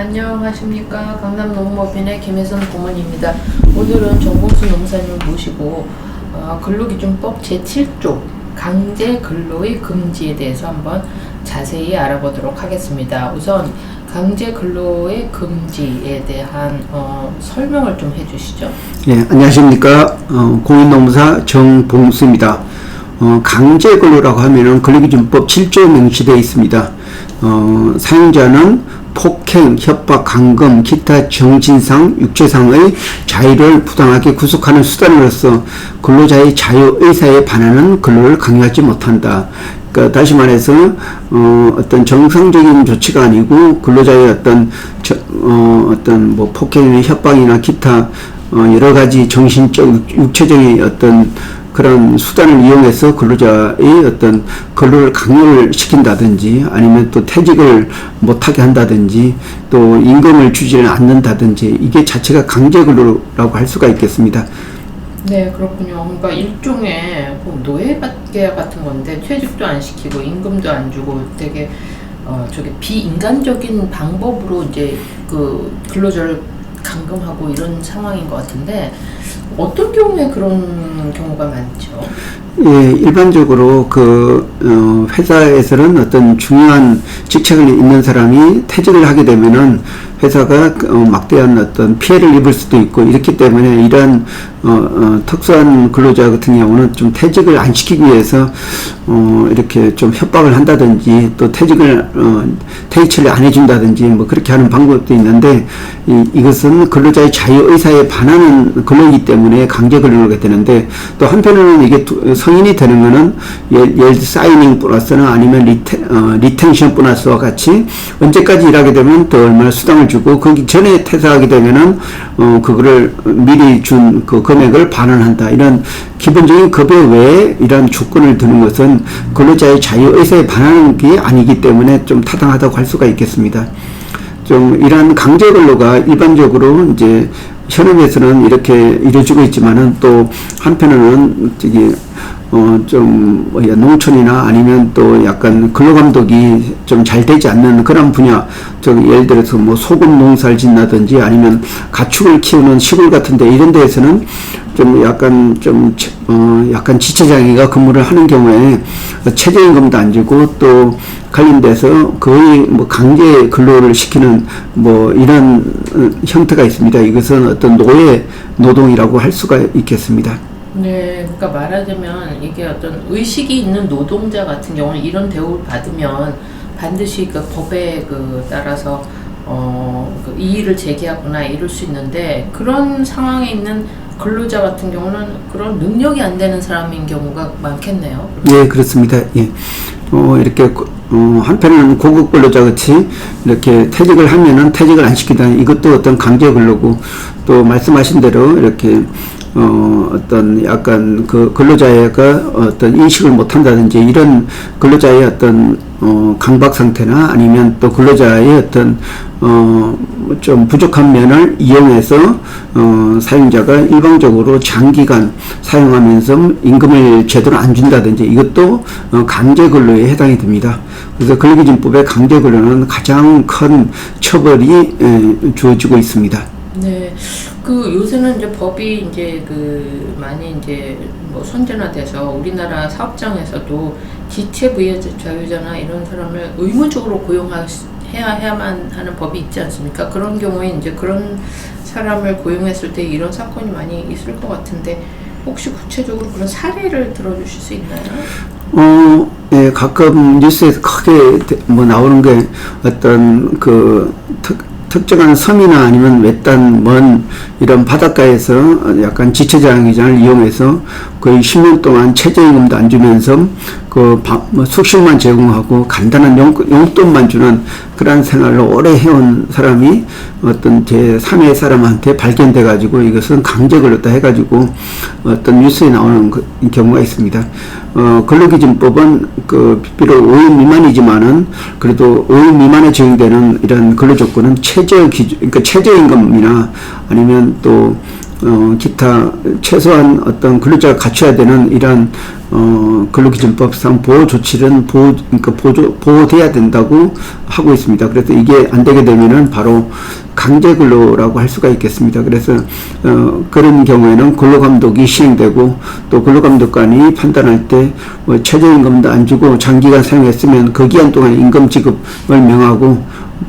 안녕하십니까 강남 농업인의 김혜선 고문입니다. 오늘은 정봉수 농사님을 모시고 어, 근로기준법 제7조 강제 근로의 금지에 대해서 한번 자세히 알아보도록 하겠습니다. 우선 강제 근로의 금지에 대한 어, 설명을 좀 해주시죠. 예, 안녕하십니까. 어, 공인노무사 정봉수입니다. 어, 강제 근로라고 하면은 근로기준법 7조에 명시되어 있습니다. 어, 사용자는 폭행, 협박, 강금, 기타 정신상, 육체상의 자유를 부당하게 구속하는 수단으로서 근로자의 자유 의사에 반하는 근로를 강요하지 못한다. 그러니까 다시 말해서 어, 어떤 정상적인 조치가 아니고 근로자의 어떤 저, 어, 어떤 뭐 폭행이나 협박이나 기타 어, 여러 가지 정신적, 육체적인 어떤 그런 수단을 이용해서 근로자의 어떤 근로를 강요를 시킨다든지 아니면 또 퇴직을 못하게 한다든지 또 임금을 주지는 않는다든지 이게 자체가 강제 근로라고 할 수가 있겠습니다. 네, 그렇군요. 그러니까 일종의 뭐 노예계약 같은 건데 퇴직도 안 시키고 임금도 안 주고 되게 어 저게 비인간적인 방법으로 이제 그 근로자를 감금하고 이런 상황인 것 같은데 어떤 경우에 그런 경우가 많죠? 예, 일반적으로 그 어, 회사에서는 어떤 중요한 직책을 있는 사람이 퇴직을 하게 되면은 회사가 그, 어, 막대한 어떤 피해를 입을 수도 있고 이렇기 때문에 이러한 어, 어, 특수한 근로자 같은 경우는 좀 퇴직을 안 시키기 위해서 어, 이렇게 좀 협박을 한다든지 또 퇴직을 어, 퇴직을 안 해준다든지 뭐 그렇게 하는 방법도 있는데 이, 이것은 근로자의 자유 의사에 반하는 근로이기 때문에 강제 근로가 되는데 또 한편으로는 이게 두- 성인이 되는 거는 예를, 예를 들어 사이닝 보너스나 아니면 리테, 어, 리텐션 보너스와 같이 언제까지 일하게 되면 또 얼마나 수당을 주고 거기 전에 퇴사하게 되면은 어 그거를 미리 준 그 금액을 반환한다 이런 기본적인 급여 외에 이런 조건을 두는 것은 근로자의 자유 의사에 반하는 게 아니기 때문에 좀 타당하다고 할 수가 있겠습니다. 좀 이러한 강제 근로가 일반적으로 이제 현업에서는 이렇게 이루어지고 있지만은 또 한편으로는 저기 어좀 농촌이나 아니면 또 약간 근로 감독이 좀 잘 되지 않는 그런 분야 저 예를 들어서 뭐 소금 농사를 짓나든지 아니면 가축을 키우는 시골 같은데 이런 데에서는 좀 약간 좀 어 약간 지체장애가 근무를 하는 경우에 최저임금도 안 주고 또 관련돼서 거의 뭐 강제 근로를 시키는 뭐 이런 어, 형태가 있습니다. 이것은 어떤 노예 노동이라고 할 수가 있겠습니다. 네, 그러니까 말하자면 이게 어떤 의식이 있는 노동자 같은 경우는 이런 대우를 받으면 반드시 그 법에 그 따라서 어, 그 이의를 제기하거나 이럴 수 있는데 그런 상황에 있는 근로자 같은 경우는 그런 능력이 안 되는 사람인 경우가 많겠네요. 예, 그렇습니다. 예. 어, 이렇게, 고- 어, 한편에는 고급 근로자 같이 이렇게 퇴직을 하면은 퇴직을 안 시키다. 이것도 어떤 강제 근로고 또 말씀하신 대로 이렇게 어, 어떤 약간 그 근로자가 어떤 인식을 못 한다든지 이런 근로자의 어떤 어, 강박 상태나 아니면 또 근로자의 어떤 어, 좀 부족한 면을 이용해서 어, 사용자가 일방적으로 장기간 사용하면서 임금을 제대로 안 준다든지 이것도 어, 강제 근로에 해당이 됩니다. 그래서 근로기준법의 강제 근로는 가장 큰 처벌이 에, 주어지고 있습니다. 네, 그 요새는 이제 법이 이제 그 많이 이제 뭐 선진화돼서 우리나라 사업장에서도 지체 부여 자유자나 이런 사람을 의무적으로 고용해야 해야만 하는 법이 있지 않습니까? 그런 경우에 이제 그런 사람을 고용했을 때 이런 사건이 많이 있을 것 같은데 혹시 구체적으로 그런 사례를 들어주실 수 있나요? 어, 예, 가끔 뉴스에서 크게 대- 뭐 나오는 게 어떤 그 특, 특정한 섬이나 아니면 외딴 먼 이런 바닷가에서 약간 지체장기장을 이용해서 거의 10년 동안 최저임금도 안 주면서 그 바- 뭐 숙식만 제공하고 간단한 용, 용돈만 주는 그런 생활을 오래 해온 사람이 어떤 제 3의 사람한테 발견돼 가지고 이것은 강제 근로다 해 가지고 어떤 뉴스에 나오는 그 경우가 있습니다. 어, 근로기준법은 그 비록 5인 미만이지만은 그래도 5인 미만에 적용되는 이런 근로 조건은 최저 기준 그러니까 최저임금이나 아니면 또 어, 기타 최소한 어떤 근로자가 갖춰야 되는 이러한 어, 근로기준법상 보호 조치는 보호 그러니까 보조, 보호돼야 된다고 하고 있습니다. 그래서 이게 안 되게 되면은 바로 강제 근로라고 할 수가 있겠습니다. 그래서 어, 그런 경우에는 근로감독이 시행되고 또 근로감독관이 판단할 때 뭐 최저임금도 안 주고 장기간 사용했으면 그 기간 동안 임금 지급을 명하고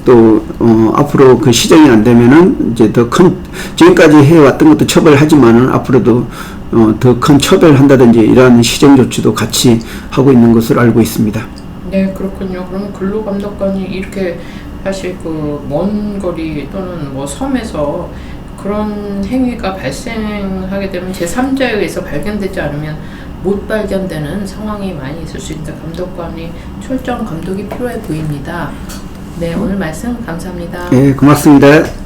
또 어, 앞으로 그 시정이 안 되면은 이제 더 큰 지금까지 해왔던 것도 처벌하지만은 앞으로도 어, 더 큰 처벌한다든지 이러한 시정 조치도 같이 하고 있는 것으로 알고 있습니다. 네, 그렇군요. 그럼 근로감독관이 이렇게 사실 그 먼 거리 또는 뭐 섬에서 그런 행위가 발생하게 되면 제3자에 의해서 발견되지 않으면 못 발견되는 상황이 많이 있을 수 있는데 감독관이 철저한 감독이 필요해 보입니다. 네, 오늘 말씀 감사합니다. 예, 고맙습니다.